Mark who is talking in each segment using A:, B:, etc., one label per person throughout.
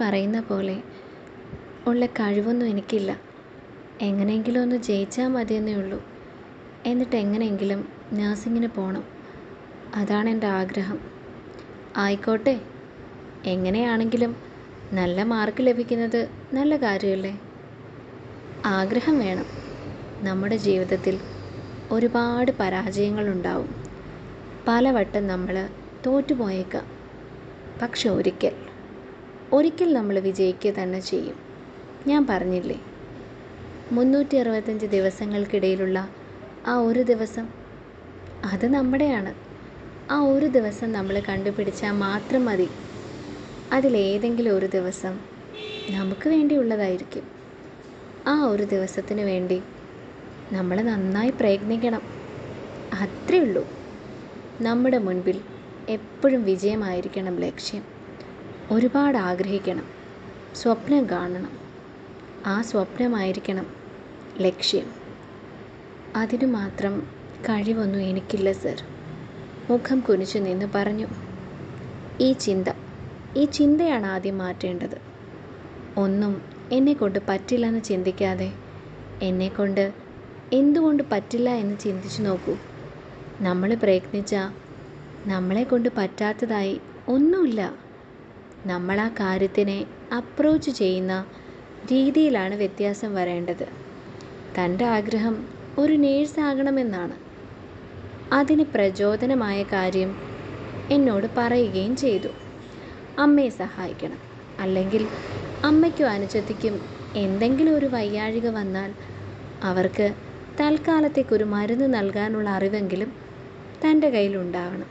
A: പറയുന്ന പോലെ ഉള്ള കഴിവൊന്നും എനിക്കില്ല. എങ്ങനെയെങ്കിലും ഒന്ന് ജയിച്ചാൽ മതിയെന്നേ ഉള്ളൂ. എന്നിട്ട് എങ്ങനെയെങ്കിലും നഴ്സിങ്ങിന് പോകണം അതാണ് എന്റെ ആഗ്രഹം. ആയിക്കോട്ടെ. എങ്ങനെയാണെങ്കിലും നല്ല മാർക്ക് ലഭിക്കുന്നത് നല്ല കാര്യമല്ലേ? ആഗ്രഹം വേണം. നമ്മുടെ ജീവിതത്തിൽ ഒരുപാട് പരാജയങ്ങളുണ്ടാവും. പലവട്ടം നമ്മൾ തോറ്റുപോയേക്കാം. പക്ഷെ ഒരിക്കൽ ഒരിക്കൽ നമ്മൾ വിജയിക്കുക തന്നെ ചെയ്യും. ഞാൻ പറഞ്ഞില്ലേ? മുന്നൂറ്റി അറുപത്തഞ്ച് ദിവസങ്ങൾക്കിടയിലുള്ള ആ ഒരു ദിവസം അത് നമ്മുടെയാണ്. ആ ഒരു ദിവസം നമ്മൾ കണ്ടുപിടിച്ചാൽ മാത്രം മതി. അതിലേതെങ്കിലും ഒരു ദിവസം നമുക്ക് വേണ്ടിയുള്ളതായിരിക്കും. ആ ഒരു ദിവസത്തിന് വേണ്ടി നമ്മൾ നന്നായി പ്രയത്നിക്കണം. അത്രേ ഉള്ളൂ. നമ്മുടെ മുൻപിൽ എപ്പോഴും വിജയമായിരിക്കണം ലക്ഷ്യം. ഒരുപാട് ആഗ്രഹിക്കണം സ്വപ്നം കാണണം. ആ സ്വപ്നമായിരിക്കണം ലക്ഷ്യം. അതിനു മാത്രം കഴിവൊന്നും എനിക്കില്ല സർ. മുഖം കുനിച്ചു നിന്ന് പറഞ്ഞു ഈ ചിന്ത ഈ ചിന്തയാണ് ആദ്യം മാറ്റേണ്ടത്. ഒന്നും എന്നെക്കൊണ്ട് പറ്റില്ലെന്ന് ചിന്തിക്കാതെ എന്നെക്കൊണ്ട് എന്തുകൊണ്ട് പറ്റില്ല എന്ന് ചിന്തിച്ചു നോക്കൂ. നമ്മൾ പ്രയത്നിച്ചാൽ നമ്മളെ കൊണ്ട് പറ്റാത്തതായി ഒന്നുമില്ല. നമ്മൾ ആ കാര്യത്തിനെ അപ്രോച്ച് ചെയ്യുന്ന രീതിയിലാണ് വ്യത്യാസം വരേണ്ടത്. തന്റെ ആഗ്രഹം ഒരു നേഴ്സാകണമെന്നാണ് അതിന് പ്രചോദനമായ കാര്യം എന്നോട് പറയുകയും ചെയ്തു. അമ്മയെ സഹായിക്കണം. അല്ലെങ്കിൽ അമ്മയ്ക്കും അനുജത്തിക്കും എന്തെങ്കിലും ഒരു വയ്യാഴിക വന്നാൽ അവർക്ക് തൽക്കാലത്തേക്കൊരു മരുന്ന് നൽകാനുള്ള അറിവെങ്കിലും തന്റെ കയ്യിലുണ്ടാവണം.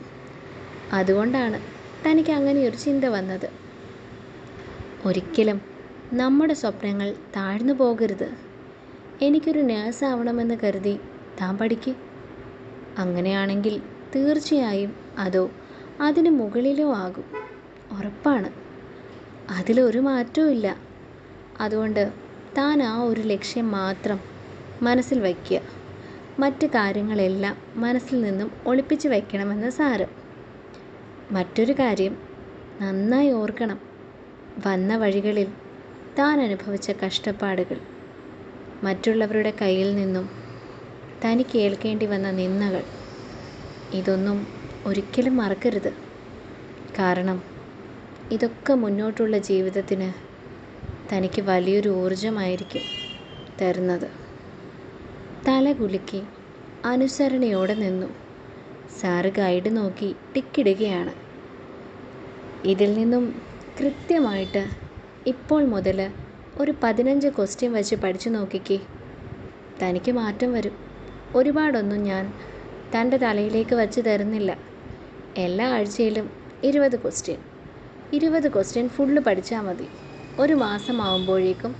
A: അതുകൊണ്ടാണ് തനിക്ക് അങ്ങനെ ഒരു ചിന്ത വന്നത്. ഒരിക്കലും നമ്മുടെ സ്വപ്നങ്ങൾ താഴ്ന്നു പോകരുത്. എനിക്കൊരു നേഴ്സ് ആവണമെന്ന് കരുതി താൻ പഠിക്ക്. അങ്ങനെയാണെങ്കിൽ തീർച്ചയായും അതോ അതിന് മുകളിലോ ആകും. ഉറപ്പാണ്. അതിലൊരു മാറ്റവും ഇല്ല. അതുകൊണ്ട് താൻ ആ ഒരു ലക്ഷ്യം മാത്രം മനസ്സിൽ വയ്ക്കുക. മറ്റ് കാര്യങ്ങളെല്ലാം മനസ്സിൽ നിന്നും ഒളിപ്പിച്ച് വയ്ക്കണമെന്ന് സാരം. മറ്റൊരു കാര്യം നന്നായി ഓർക്കണം. വന്ന വഴികളിൽ താൻ അനുഭവിച്ച കഷ്ടപ്പാടുകൾ. മറ്റുള്ളവരുടെ കയ്യിൽ നിന്നും തനിക്ക് ഏൽക്കേണ്ടി വന്ന നിന്ദകൾ. ഇതൊന്നും ഒരിക്കലും മറക്കരുത്. കാരണം ഇതൊക്കെ മുന്നോട്ടുള്ള ജീവിതത്തിന് തനിക്ക് വലിയൊരു ഊർജമായിരിക്കും തരുന്നത്. തല കുലുക്കി അനുസരണയോടെ നിന്നു. സാറ് ഗൈഡ് നോക്കി ടിക്കിടുകയാണ്. ഇതിൽ നിന്നും കൃത്യമായിട്ട് ഇപ്പോൾ മുതൽ ഒരു പതിനഞ്ച് ക്വസ്റ്റ്യൻ വെച്ച് പഠിച്ചു നോക്കിക്കേ. തനിക്ക് മാറ്റം വരും. ഒരുപാടൊന്നും ഞാൻ തന്റെ തലയിലേക്ക് വച്ച് തരുന്നില്ല. എല്ലാ ആഴ്ചയിലും ഇരുപത് ക്വസ്റ്റ്യൻ ഇരുപത് ക്വസ്റ്റ്യൻ ഫുള്ള് പഠിച്ചാൽ മതി. ഒരു മാസമാവുമ്പോഴേക്കും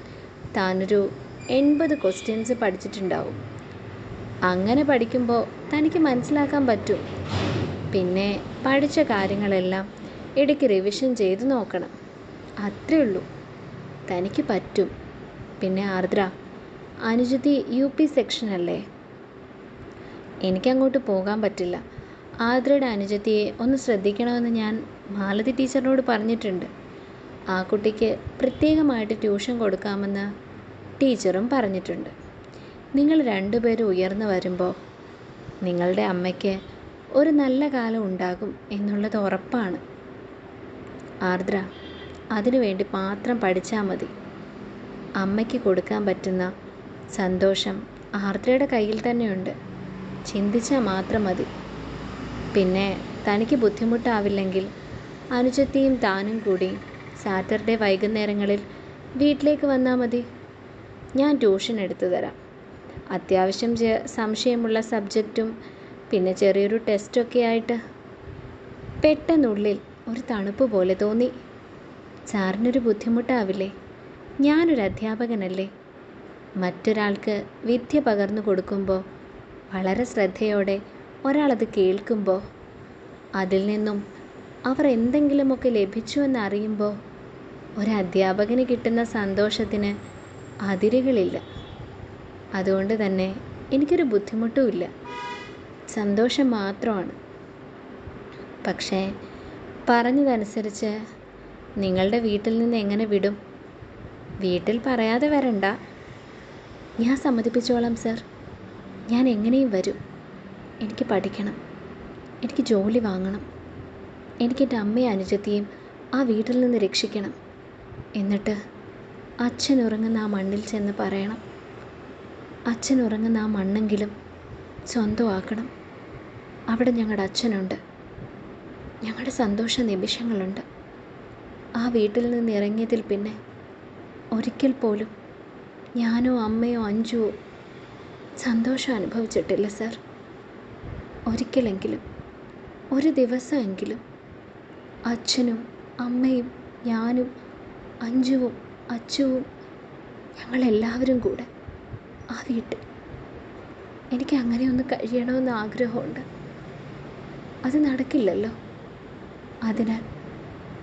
A: താനൊരു എൺപത് ക്വസ്റ്റ്യൻസ് പഠിച്ചിട്ടുണ്ടാവും. അങ്ങനെ പഠിക്കുമ്പോൾ തനിക്ക് മനസ്സിലാക്കാൻ പറ്റും. പിന്നെ പഠിച്ച കാര്യങ്ങളെല്ലാം ഇടയ്ക്ക് റിവിഷൻ ചെയ്ത് നോക്കണം. അത്രേ ഉള്ളൂ തനിക്ക് പറ്റും. പിന്നെ ആർദ്ര അനുജതി യു പി സെക്ഷനല്ലേ എനിക്കങ്ങോട്ട് പോകാൻ പറ്റില്ല. ആർദ്രയുടെ അനുജത്തിയെ ഒന്ന് ശ്രദ്ധിക്കണമെന്ന് ഞാൻ മാലതി ടീച്ചറിനോട് പറഞ്ഞിട്ടുണ്ട്. ആ കുട്ടിക്ക് പ്രത്യേകമായിട്ട് ട്യൂഷൻ കൊടുക്കാമെന്ന് ടീച്ചറും പറഞ്ഞിട്ടുണ്ട്. നിങ്ങൾ രണ്ടുപേരും ഉയർന്നു വരുമ്പോൾ നിങ്ങളുടെ അമ്മയ്ക്ക് ഒരു നല്ല കാലം ഉണ്ടാകും എന്നുള്ളത് ഉറപ്പാണ്. ആർദ്ര അതിനുവേണ്ടി മാത്രം പഠിച്ചാൽ മതി. അമ്മയ്ക്ക് കൊടുക്കാൻ പറ്റുന്ന സന്തോഷം ആർദ്രയുടെ കയ്യിൽ തന്നെയുണ്ട്. ചിന്തിച്ചാൽ മാത്രം മതി. പിന്നെ തനിക്ക് ബുദ്ധിമുട്ടാവില്ലെങ്കിൽ അനുജത്തിയും താനും കൂടി സാറ്റർഡേ വൈകുന്നേരങ്ങളിൽ വീട്ടിലേക്ക് വന്നാൽ മതി. ഞാൻ ട്യൂഷൻ എടുത്തു തരാം. അത്യാവശ്യം സംശയമുള്ള സബ്ജക്റ്റും പിന്നെ ചെറിയൊരു ടെസ്റ്റൊക്കെ ആയിട്ട് പെട്ടെന്നുള്ളിൽ ഒരു തണുപ്പ് പോലെ തോന്നി. സാറിനൊരു ബുദ്ധിമുട്ടാവില്ലേ? ഞാനൊരു അധ്യാപകനല്ലേ? മറ്റൊരാൾക്ക് വിദ്യ പകർന്നു കൊടുക്കുമ്പോൾ വളരെ ശ്രദ്ധയോടെ ഒരാളത് കേൾക്കുമ്പോൾ അതിൽ നിന്നും അവർ എന്തെങ്കിലുമൊക്കെ ലഭിച്ചുവെന്ന് അറിയുമ്പോൾ ഒരു അധ്യാപകന് കിട്ടുന്ന സന്തോഷത്തിന് അതിരുകളില്ല. അതുകൊണ്ട് തന്നെ എനിക്കൊരു ബുദ്ധിമുട്ടുമില്ല സന്തോഷം മാത്രമാണ്. പക്ഷേ പറഞ്ഞതനുസരിച്ച് നിങ്ങളുടെ വീട്ടിൽ നിന്ന് എങ്ങനെ വിടും? വീട്ടിൽ പറയാതെ വരണ്ട. ഞാൻ സമ്മതിപ്പിച്ചോളാം സർ. ഞാൻ എങ്ങനെയും വരും. എനിക്ക് പഠിക്കണം. എനിക്ക് ജോലി വാങ്ങണം. എനിക്ക് എന്റെ അമ്മയും അനുജത്തിയും ആ വീട്ടിൽ നിന്ന് രക്ഷിക്കണം. എന്നിട്ട് അച്ഛൻ ഉറങ്ങുന്ന ആ മണ്ണിൽ ചെന്ന് പറയണം. അച്ഛൻ ഉറങ്ങുന്ന ആ മണ്ണെങ്കിലും സ്വന്തമാക്കണം. അവിടെ ഞങ്ങളുടെ അച്ഛനുണ്ട്. ഞങ്ങളുടെ സന്തോഷ നിമിഷങ്ങളുണ്ട്. ആ വീട്ടിൽ നിന്ന് ഇറങ്ങിയതിൽ പിന്നെ ഒരിക്കൽ പോലും ഞാനോ അമ്മയോ അഞ്ചുവോ സന്തോഷം അനുഭവിച്ചിട്ടില്ല സർ. ഒരിക്കലെങ്കിലും ഒരു ദിവസമെങ്കിലും അച്ഛനും അമ്മയും ഞാനും അഞ്ചുവും അച്ചുവും ഞങ്ങളെല്ലാവരും കൂടെ ആ വീട്ടിൽ. എനിക്ക് അങ്ങനെ ഒന്ന് കഴിയണമെന്ന് ആഗ്രഹമുണ്ട്. അത് നടക്കില്ലല്ലോ. അതിനാൽ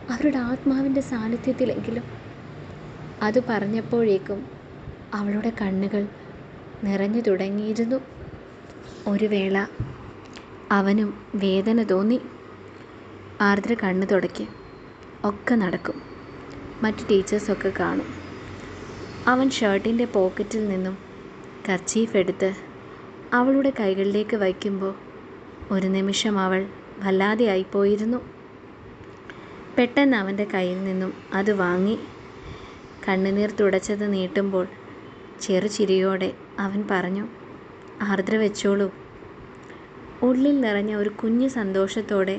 A: അവരുടെ ആത്മാവിന്റെ സാന്നിധ്യത്തിലെങ്കിലും അത് പറഞ്ഞപ്പോഴേക്കും അവളുടെ കണ്ണുകൾ നിറഞ്ഞു തുടങ്ങിയിരുന്നു. ഒരു വേള അവനും വേദന തോന്നി. ആർദ്ര കണ്ണ് തുടക്കി. ഒക്കെ നടക്കും. മറ്റ് ടീച്ചേഴ്സൊക്കെ കാണും. അവൻ ഷർട്ടിന്റെ പോക്കറ്റിൽ നിന്നും കർച്ചീഫ് എടുത്ത് അവളുടെ കൈകളിലേക്ക് വയ്ക്കുമ്പോൾ ഒരു നിമിഷം അവൾ വല്ലാതെ ആയിപ്പോയിരുന്നു പെട്ടെന്ന് അവന്റെ കയ്യിൽ നിന്നും അത് വാങ്ങി കണ്ണുനീർ തുടച്ചത് നീട്ടുമ്പോൾ ചെറുചിരിയോടെ അവൻ പറഞ്ഞു ആർദ്ര വെച്ചോളൂ. ഉള്ളിൽ നിറഞ്ഞ ഒരു കുഞ്ഞു സന്തോഷത്തോടെ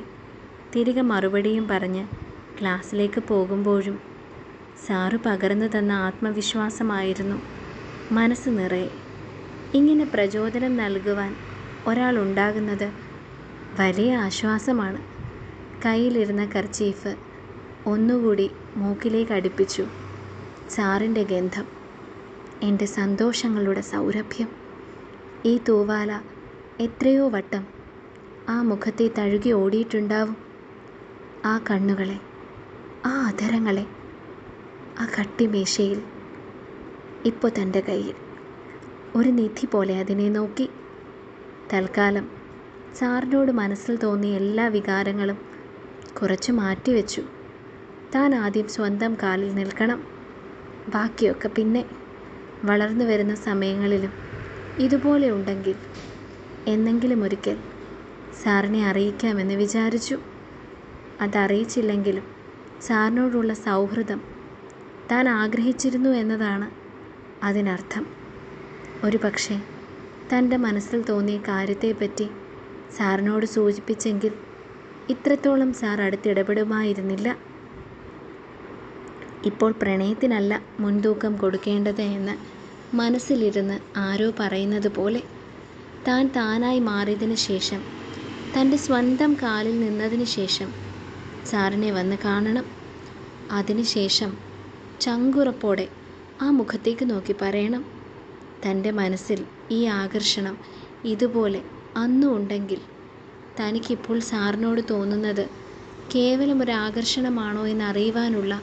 A: തിരികെ മറുപടിയും പറഞ്ഞ് ക്ലാസ്സിലേക്ക് പോകുമ്പോഴും സാറ് പകർന്നു തന്ന ആത്മവിശ്വാസമായിരുന്നു മനസ്സ് നിറയെ. ഇങ്ങനെ പ്രചോദനം നൽകുവാൻ ഒരാൾ ഉണ്ടാകുന്നത് വലിയ ആശ്വാസമാണ്. കയ്യിലിരുന്ന കർച്ചീഫ് ഒന്നുകൂടി മൂക്കിലേക്ക് അടുപ്പിച്ചു. ചാറിന്റെ ഗന്ധം എന്റെ സന്തോഷങ്ങളുടെ സൗരഭ്യം. ഈ തൂവാല എത്രയോ വട്ടം ആ മുഖത്തെ തഴുകി ഓടിയിട്ടുണ്ടാവും. ആ കണ്ണുകളെ ആ അധരങ്ങളെ ആ കട്ടിമേശയിൽ. ഇപ്പോൾ തന്റെ കയ്യിൽ. ഒരു നിധി പോലെ അതിനെ നോക്കി. തൽക്കാലം സാറിനോട് മനസ്സിൽ തോന്നിയ എല്ലാ വികാരങ്ങളും കുറച്ച് മാറ്റിവെച്ചു. താൻ ആദ്യം സ്വന്തം കാലിൽ നിൽക്കണം. ബാക്കിയൊക്കെ പിന്നെ വളർന്നു വരുന്ന സമയങ്ങളിലും ഇതുപോലെ ഉണ്ടെങ്കിൽ എന്നെങ്കിലും ഒരിക്കൽ സാറിനെ അറിയിക്കാമെന്ന് വിചാരിച്ചു. അതറിയിച്ചില്ലെങ്കിലും സാറിനോടുള്ള സൗഹൃദം താൻ ആഗ്രഹിച്ചിരുന്നു എന്നതാണ് അതിനർത്ഥം. ഒരു പക്ഷേ തന്റെ മനസ്സിൽ തോന്നിയ കാര്യത്തെപ്പറ്റി സാറിനോട് സൂചിപ്പിച്ചെങ്കിൽ ഇത്രത്തോളം സാർ അടുത്തിടപെടുമായിരുന്നില്ല. ഇപ്പോൾ പ്രണയത്തിനല്ല മുൻതൂക്കം കൊടുക്കേണ്ടത് എന്ന് മനസ്സിലിരുന്ന് ആരോ പറയുന്നത് പോലെ താൻ താനായി മാറിയതിന് ശേഷം തന്റെ സ്വന്തം കാലിൽ നിന്നതിന് ശേഷം സാറിനെ വന്ന് കാണണം. അതിനുശേഷം ചങ്കുറപ്പോടെ ആ മുഖത്തേക്ക് നോക്കി പറയണം. തന്റെ മനസ്സിൽ ഈ ആകർഷണം ഇതുപോലെ അന്നും ഉണ്ടെങ്കിൽ തനിക്കിപ്പോൾ സാറിനോട് തോന്നുന്നത് കേവലം ഒരു ആകർഷണമാണോ എന്നറിയുവാനുള്ള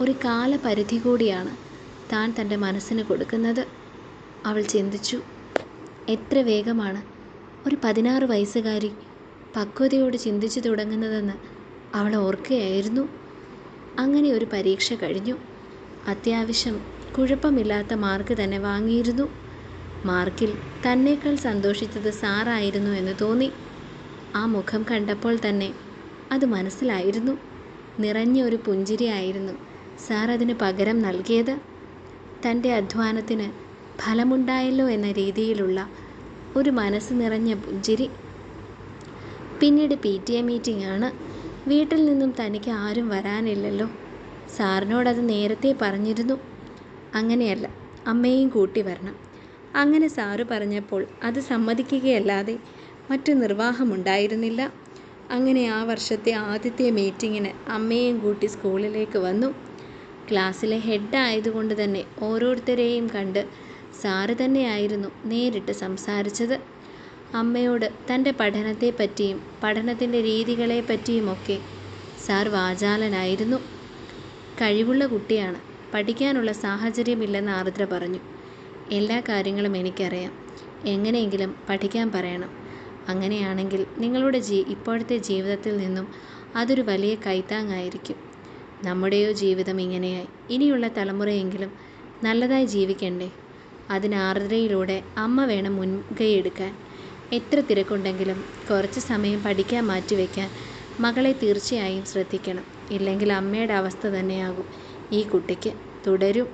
A: ഒരു കാലപരിധി കൂടിയാണ് താൻ തന്റെ മനസ്സിന് കൊടുക്കുന്നത്. അവൾ ചിന്തിച്ചു എത്ര വേഗമാണ് ഒരു പതിനാറ് വയസ്സുകാരി പക്വതയോട് ചിന്തിച്ചു തുടങ്ങുന്നതെന്ന് അവൾ ഓർക്കുകയായിരുന്നു. അങ്ങനെ ഒരു പരീക്ഷ കഴിഞ്ഞു. അത്യാവശ്യം കുഴപ്പമില്ലാത്ത മാർക്ക് തന്നെ വാങ്ങിയിരുന്നു. മാർക്കിൽ തന്നേക്കാൾ സന്തോഷിച്ചത് സാറായിരുന്നു എന്ന് തോന്നി. ആ മുഖം കണ്ടപ്പോൾ തന്നെ അത് മനസ്സിലായിരുന്നു. നിറഞ്ഞ ഒരു പുഞ്ചിരിയായിരുന്നു സാർ അതിന് പകരം നൽകിയത്? തന്റെ അധ്വാനത്തിന് ഫലമുണ്ടായല്ലോ എന്ന രീതിയിലുള്ള ഒരു മനസ്സ് നിറഞ്ഞ പുഞ്ചിരി. പിന്നീട് പി ടി എ മീറ്റിംഗ് ആണ്. വീട്ടിൽ നിന്നും തനിക്ക് ആരും വരാനില്ലല്ലോ. സാറിനോടത് നേരത്തെ പറഞ്ഞിരുന്നു. അങ്ങനെയല്ല അമ്മയും കൂട്ടി വരണം. അങ്ങനെ സാറ് പറഞ്ഞപ്പോൾ അത് സമ്മതിക്കുകയല്ലാതെ മറ്റു നിർവാഹമുണ്ടായിരുന്നില്ല. അങ്ങനെ ആ വർഷത്തെ ആദ്യത്തെ മീറ്റിങ്ങിന് അമ്മയും കൂട്ടി സ്കൂളിലേക്ക് വന്നു. ക്ലാസ്സിലെ ഹെഡ് ആയതുകൊണ്ട് തന്നെ ഓരോരുത്തരെയും കണ്ട് സാറ് തന്നെയായിരുന്നു നേരിട്ട് സംസാരിച്ചത്. അമ്മയോട് തന്റെ പഠനത്തെപ്പറ്റിയും പഠനത്തിന്റെ രീതികളെ പറ്റിയുമൊക്കെ സാർ വാചാലനായിരുന്നു. കഴിവുള്ള കുട്ടിയാണ്. പഠിക്കാനുള്ള സാഹചര്യമില്ലെന്ന് ആർദ്ര പറഞ്ഞു. എല്ലാ കാര്യങ്ങളും എനിക്കറിയാം. എങ്ങനെയെങ്കിലും പഠിക്കാൻ പറയണം. അങ്ങനെയാണെങ്കിൽ നിങ്ങളുടെ ജീ ഇപ്പോഴത്തെ ജീവിതത്തിൽ നിന്നും അതൊരു വലിയ കൈത്താങ്ങായിരിക്കും. നമ്മുടെയോ ജീവിതം ഇങ്ങനെയായി ഇനിയുള്ള തലമുറയെങ്കിലും നല്ലതായി ജീവിക്കണ്ടേ? അതിന് ആർദ്രയിലൂടെ അമ്മ വേണം മുൻകൈയെടുക്കാൻ എത്ര തിരക്കുണ്ടെങ്കിലും കുറച്ച് സമയം പഠിക്കാൻ മാറ്റിവെക്കാൻ മകളെ തീർച്ചയായും ശ്രദ്ധിക്കണം. ഇല്ലെങ്കിൽ അമ്മയുടെ അവസ്ഥ തന്നെയാകും. ഈ കുട്ടിക്ക് തുടരും.